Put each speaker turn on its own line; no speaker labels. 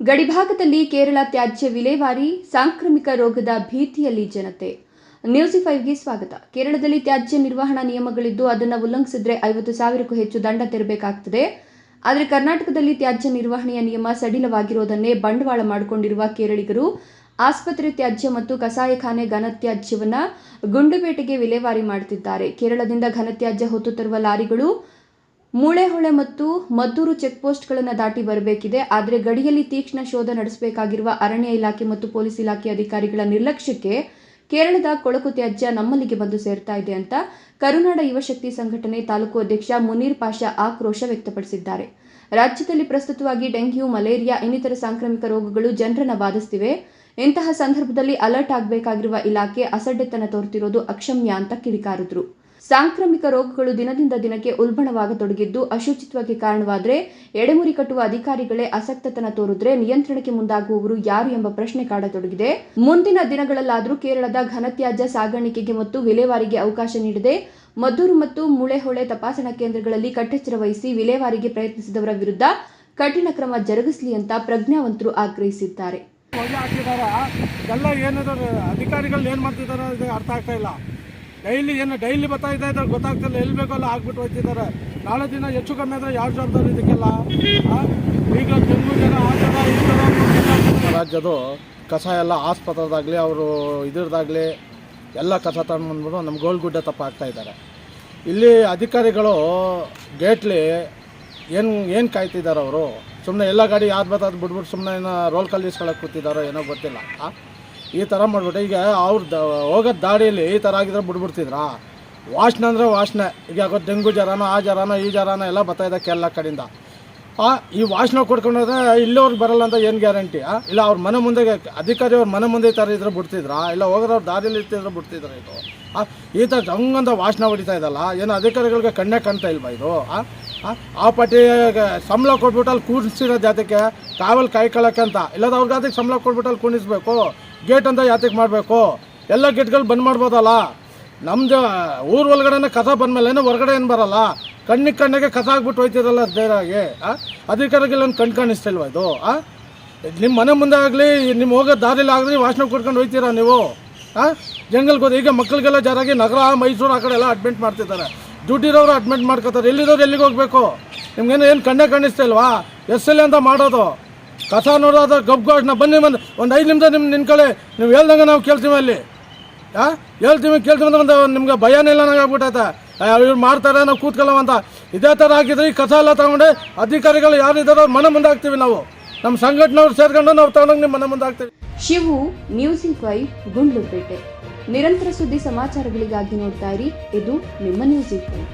ಗಡಿಭಾಗದಲ್ಲಿ ಕೇರಳ ತ್ಯಾಜ್ಯ ವಿಲೇವಾರಿ, ಸಾಂಕ್ರಾಮಿಕ ರೋಗದ ಭೀತಿಯಲ್ಲಿ ಜನತೆ. ನ್ಯೂಸ್ ಫೈವ್ಗೆ ಸ್ವಾಗತ. ಕೇರಳದಲ್ಲಿ ತ್ಯಾಜ್ಯ ನಿರ್ವಹಣಾ ನಿಯಮಗಳಿದ್ದು ಅದನ್ನು ಉಲ್ಲಂಘಿಸಿದ್ರೆ ಐವತ್ತು ಸಾವಿರಕ್ಕೂ ಹೆಚ್ಚು ದಂಡ ತೆರಬೇಕಾಗ್ತದೆ. ಆದರೆ ಕರ್ನಾಟಕದಲ್ಲಿ ತ್ಯಾಜ್ಯ ನಿರ್ವಹಣೆಯ ನಿಯಮ ಸಡಿಲವಾಗಿರೋದನ್ನೇ ಬಂಡವಾಳ ಮಾಡಿಕೊಂಡಿರುವ ಕೇರಳಿಗರು, ಆಸ್ಪತ್ರೆ ತ್ಯಾಜ್ಯ ಮತ್ತು ಕಸಾಯಖಾನೆ ಘನತ್ಯಾಜ್ಯವನ್ನ ಗುಂಡುಪೇಟೆಗೆ ವಿಲೇವಾರಿ ಮಾಡುತ್ತಿದ್ದಾರೆ ಕೇರಳದಿಂದ ಘನತ್ಯಾಜ್ಯ ಹೊತ್ತು ತರುವ ಲಾರಿಗಳು ಮೂಳೆಹೊಳೆ ಮತ್ತು ಮದ್ದೂರು ಚೆಕ್ಪೋಸ್ಟ್ಗಳನ್ನು ದಾಟಿ ಬರಬೇಕಿದೆ. ಆದರೆ ಗಡಿಯಲ್ಲಿ ತೀಕ್ಷ್ಣ ಶೋಧ ನಡೆಸಬೇಕಾಗಿರುವ ಅರಣ್ಯ ಇಲಾಖೆ ಮತ್ತು ಪೊಲೀಸ್ ಇಲಾಖೆ ಅಧಿಕಾರಿಗಳ ನಿರ್ಲಕ್ಷ್ಯಕ್ಕೆ ಕೇರಳದ ಕೊಳಕು ತ್ಯಾಜ್ಯ ನಮ್ಮಲ್ಲಿಗೆ ಬಂದು ಸೇರ್ತಾ ಇದೆ ಅಂತ ಕರುನಾಡ ಯುವಶಕ್ತಿ ಸಂಘಟನೆ ತಾಲೂಕು ಅಧ್ಯಕ್ಷ ಮುನೀರ್ ಪಾಷಾ ಆಕ್ರೋಶ ವ್ಯಕ್ತಪಡಿಸಿದ್ದಾರೆ. ರಾಜ್ಯದಲ್ಲಿ ಪ್ರಸ್ತುತವಾಗಿ ಡೆಂಗ್ಯೂ, ಮಲೇರಿಯಾ, ಇನ್ನಿತರ ಸಾಂಕ್ರಾಮಿಕ ರೋಗಗಳು ಜನರನ್ನು ಬಾಧಿಸ್ತಿವೆ. ಇಂತಹ ಸಂದರ್ಭದಲ್ಲಿ ಅಲರ್ಟ್ ಆಗಬೇಕಾಗಿರುವ ಇಲಾಖೆ ಅಸಡ್ಡೆತನ ತೋರುತ್ತಿರೋದು ಅಕ್ಷಮ್ಯ ಅಂತ ಕಿಡಿಕಾರಿದ್ರು. ಸಾಂಕ್ರಾಮಿಕ ರೋಗಗಳು ದಿನದಿಂದ ದಿನಕ್ಕೆ ಉಲ್ಬಣವಾಗತೊಡಗಿದ್ದು ಅಶುಚಿತ್ವಕ್ಕೆ ಕಾರಣವಾದರೆ ಎಡೆಮುರಿ ಕಟ್ಟುವ ಅಧಿಕಾರಿಗಳೇ ಅಸಕ್ತತನ ತೋರಿದ್ರೆ ನಿಯಂತ್ರಣಕ್ಕೆ ಮುಂದಾಗುವವರು ಯಾರು ಎಂಬ ಪ್ರಶ್ನೆ ಕಾಡತೊಡಗಿದೆ. ಮುಂದಿನ ದಿನಗಳಲ್ಲಾದರೂ ಕೇರಳದ ಘನತ್ಯಾಜ್ಯ ಸಾಗಾಣಿಕೆಗೆ ಮತ್ತು ವಿಲೇವಾರಿಗೆ ಅವಕಾಶ ನೀಡದೆ ಮದ್ದೂರು ಮತ್ತು ಮೂಳೆಹೊಳೆ ತಪಾಸಣಾ ಕೇಂದ್ರಗಳಲ್ಲಿ ಕಟ್ಟೆಚ್ಚರ ವಹಿಸಿ ವಿಲೇವಾರಿಗೆ ಪ್ರಯತ್ನಿಸಿದವರ ವಿರುದ್ಧ ಕಠಿಣ ಕ್ರಮ ಜರುಗಿಸಲಿ ಅಂತ ಪ್ರಜ್ಞಾವಂತರು ಆಗ್ರಹಿಸಿದ್ದಾರೆ.
ಎಲ್ಲ ಅಧಿಕಾರಿಗಳು ಏನು ಮಾಡ್ತಿದಾರೆ ಅರ್ಥ ಆಗ್ತಾ ಇಲ್ಲ. ಡೈಲಿ ಏನು ಡೈಲಿ ಬರ್ತಾ ಇದ್ದಾರೆ ಇದ್ರೆ ಗೊತ್ತಾಗ್ತಿಲ್ಲ. ಎಲ್ಲಿ ಬೇಕೋ ಅಲ್ಲಿ ಆಗ್ಬಿಟ್ಟು ಹೋಗ್ತಿದ್ದಾರೆ ನಾಳೆ ದಿನ ಹೆಚ್ಚು ಕಮ್ಮಿ ಆದರೆ ಯಾರು ಜವಾಬ್ದಾರಿ ಇದಕ್ಕೆಲ್ಲ? ಈಗ ತುಂಬ ಜನ ಆ ಥರ ಕಸ ಎಲ್ಲ ಆಸ್ಪತ್ರೆದಾಗಲಿ ಅವರು ಇದ್ರದಾಗಲಿ ಎಲ್ಲ ಕಸ ತಗೊಂಡ್ಬಂದ್ಬಿಟ್ಟು ನಮ್ಮ ಗೋಲ್ಗುಡ್ಡೆ ತಪ್ಪ ಆಗ್ತಾ ಇದ್ದಾರೆ. ಇಲ್ಲಿ ಅಧಿಕಾರಿಗಳು ಗೇಟ್ಲಿ ಏನು ಏನು ಕಾಯ್ತಿದ್ದಾರೆ ಅವರು? ಸುಮ್ಮನೆ ಎಲ್ಲ ಗಾಡಿ ಯಾವ್ದು ಬರ್ತದೆ ಅದು ಬಿಟ್ಬಿಟ್ಟು ಸುಮ್ಮನೆ ಏನೋ ರೋಲ್ ಕಲ್ಲಿಸ್ಕೊಳ್ಳೋಕೆ ಇಸ್ಕೊಳಕ್ಕೆ ಕೂತಿದ್ದಾರೋ ಏನೋ ಗೊತ್ತಿಲ್ಲ? ಈ ಥರ ಮಾಡ್ಬಿಟ್ಟು ಈಗ ಅವ್ರ ದ ಹೋಗೋದು ದಾರಿಯಲ್ಲಿ ಈ ಥರ ಆಗಿದ್ರೆ ಬಿಟ್ಬಿಡ್ತಿದ್ರಾ? ವಾಸನೆ ಅಂದರೆ ವಾಸನೆ ಈಗ ಯಾಕೋ ಡೆಂಗು ಆ ಜ್ವರನೋ, ಈ ಜ್ವರನೋ ಎಲ್ಲ ಬರ್ತಾಯಿದೆ ಕೇರಳ ಕಡೆಯಿಂದ. ಆ, ಈ ವಾಸನೆ ಕೊಡ್ಕೊಂಡ್ರೆ ಇಲ್ಲೋರು ಬರಲ್ಲ ಅಂತ ಏನು ಗ್ಯಾರಂಟಿ ಇಲ್ಲ ಅವ್ರ ಮನೆ ಮುಂದೆ ಅಧಿಕಾರಿ ಅವ್ರ ಮನೆ ಮುಂದೆ ಈ ಥರ ಇದ್ರೆ ಬಿಡ್ತಿದ್ರಾ? ಇಲ್ಲ ಹೋಗೋದವ್ರ ದಾರಿಯಲ್ಲಿ ಇರ್ತಿದ್ರೆ ಬಿಡ್ತಿದ್ರ ಇದು? ಈ ಥರ ಹಂಗಂತ ವಾಸನೆ ಹೊಡಿತಾ ಇದಲ್ಲ? ಏನು ಅಧಿಕಾರಿಗಳಿಗೆ ಕಣ್ಣೇ ಕಾಣ್ತಾ ಇಲ್ವಾ ಇದು, ಆ? ಪಟ್ಟಿ ಸಂಬಳ ಕೊಟ್ಬಿಟ್ಟು ಅಲ್ಲಿ ಕೂರಿಸಿರೋ ಜಾತಿಗೆ ಕಾವಲ್ ಕಾಯ್ಕೊಳ್ಳೋಕೆ ಅಂತ. ಇಲ್ಲದ ಅವ್ರ ಜಾತಿಗೆ ಸಂಬಳ ಕೊಟ್ಬಿಟ್ಟು ಅಲ್ಲಿ ಕುಣಿಸ್ಬೇಕು. ಗೇಟ್ ಅಂತ ಯಾತಕ್ಕೆ ಮಾಡಬೇಕು. ಎಲ್ಲ ಗೇಟ್ಗಳು ಬಂದ್ ಮಾಡ್ಬೋದಲ್ಲ? ನಮ್ದು ಊರ ಒಳಗಡೆನೆ ಕಸ ಬಂದ್ಮೇಲೆ ಹೊರಗಡೆ ಏನು ಬರಲ್ಲ? ಕಣ್ಣಿಗೆ ಕಣ್ಣಿಗೆ ಕಸ ಆಗ್ಬಿಟ್ಟು ಹೋಯ್ತಿರಲ್ಲ ಬೇರಾಗಿ ಅಧಿಕಾರಿಗೆಲ್ಲ ಕಣ್ ಕಾಣಿಸ್ತಿಲ್ವ ಇದು ನಿಮ್ಮ ಮನೆ ಮುಂದೆ ಆಗಲಿ ನಿಮ್ಮ ಹೋಗೋ ದಾರಿಲಿ ಆಗಲಿ ವಾಸನೆ ಕೊಡ್ಕೊಂಡು ಹೋಯ್ತೀರಾ ನೀವು? ಹಾಂ ಜಂಗಲ್ಗೆ ಈಗ ಮಕ್ಕಳಿಗೆಲ್ಲ ಜಾರಾಗಿ ನಗರ, ಮೈಸೂರು ಆ ಕಡೆ ಎಲ್ಲ ಅಡ್ಮಿಟ್ ಮಾಡ್ತಿದ್ದಾರೆ. ದುಡ್ಡಿರೋರು ಅಡ್ಮಿಟ್ ಮಾಡ್ಕೋತಾರೆ. ಎಲ್ಲಿರೋರು ಎಲ್ಲಿಗೆ ಹೋಗ್ಬೇಕು? ನಿಮ್ಗೇನು ಏನು ಕಣ್ಣೇ ಕಾಣಿಸ್ತಾ ಇಲ್ವಾ ಎಸ್ ಎಲ್ ಅಂತ ಮಾಡೋದು. ಕಸ ನೋಡೋದ ಗಬ್ಗೋಷ್ನ ಬನ್ನಿ ಬಂದು ಒಂದು ಐದು ನಿಮಿಷ ನಿಮ್ಮ ನಿನ್ಕೊಳ್ಳಿ ನೀವು ಹೇಳ್ದಂಗೆ ನಾವು ಕೇಳ್ತೀವಿ ಅಲ್ಲಿ. ಹಾಂ ಹೇಳ್ತೀವಿ, ಕೇಳ್ತೀವಿ ಅಂತ ಒಂದು ನಿಮ್ಗೆ ಭಯನೇ ಇಲ್ಲ, ನಂಗೆ ಆಗ್ಬಿಟ್ಟೈತೆ. ಇವ್ರು ಮಾಡ್ತಾರೆ ನಾವು ಕೂತ್ಕೊಳ್ಳವ ಅಂತ. ಇದೇ ಥರ ಹಾಕಿದ್ರೆ ಈ ಕಸ ಎಲ್ಲ ತಗೊಂಡೆ ಅಧಿಕಾರಿಗಳು ಯಾರು ಇದ್ದಾರೋ ಅವ್ರ ಮನೆ ಮುಂದೆ ಹಾಕ್ತೀವಿ ನಾವು. ನಮ್ಮ ಸಂಘಟನೆಯವ್ರು ಸೇರ್ಕೊಂಡು ನಾವು ತಗೊಂಡಂಗೆ ನಿಮ್ಮ ಮನೆ ಮುಂದೆ ಹಾಕ್ತೀವಿ.
Shivu news in five Gundlupet. ನಿರಂತರ ಸುದ್ದಿ ಸಮಾಚಾರಗಳಿಗಾಗಿ ನೋಡ್ತಾ ಇರಿ. ಇದು ನಿಮ್ಮ ನ್ಯೂಸ್ ಇನ್ ಫೈವ್